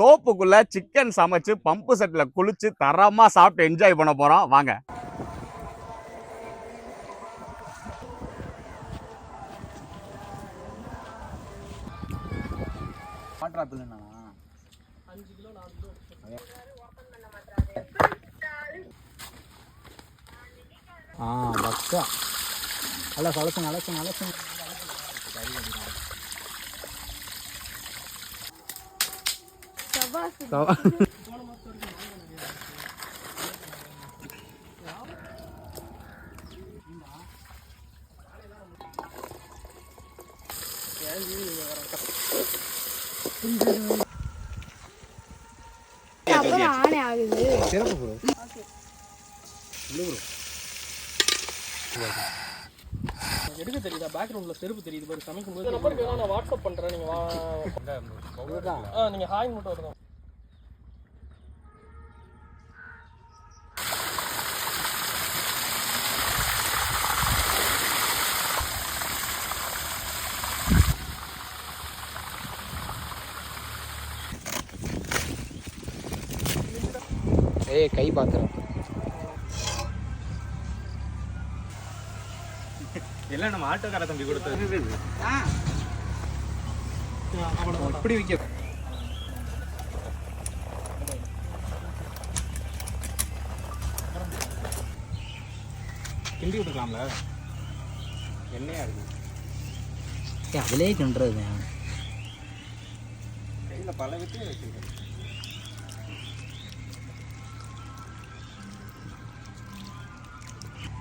தோப்புக்குள்ள chicken சமைச்சு pump செட்ல குளிச்சு தரமா சாப்பிட்டு என்ஜாய் பண்ண போறோம். வாங்க. ஆ பக்கா. நல்லா அலசுங்க அலசுங்க அலசுங்க. ஆகுது சிறப்பு ப்ரோ எடுக்க தெரியுதா பேக்ரவுண்ட்ல செருப்பு தெரியுது. பாரு சமைக்கும் போது நம்பருக்கு நான் வாட்ஸ்அப் பண்றேன். நீங்க வா ஆ நீங்க ஹாய் மட்டும் வருங்க ஏய் கை பாத்திரம். எல்லாம் நம்ம ஆட்டோக்கார தம்பி கொடுத்தது. இப்படி வைக்க. கிண்டி விட்டுக்கலாம்ல எண்ணெயா இருக்கு அதிலே கிண்டுறது பல விட்டு வச்சிருக்கேன்.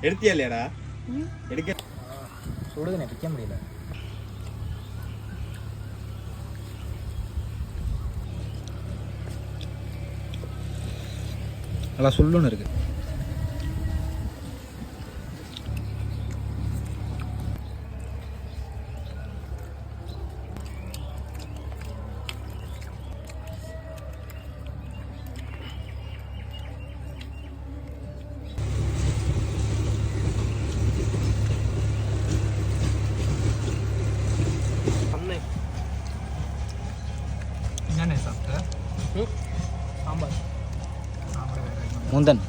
எடுத்தியா இல்லையாடா? எடுக்க சுடுதுண்ணே பிக்க முடியல. நல்லா சொல்லுன்னு இருக்கு. ಮುಂಜಾನೆ ಸತ್ತ ಹ್ಞೂ ಸಾಂಬಾರು ಸಾಂಬಾರು ಬೇರೆ ಇನ್ನೊಂದು. ಮುಂದನ್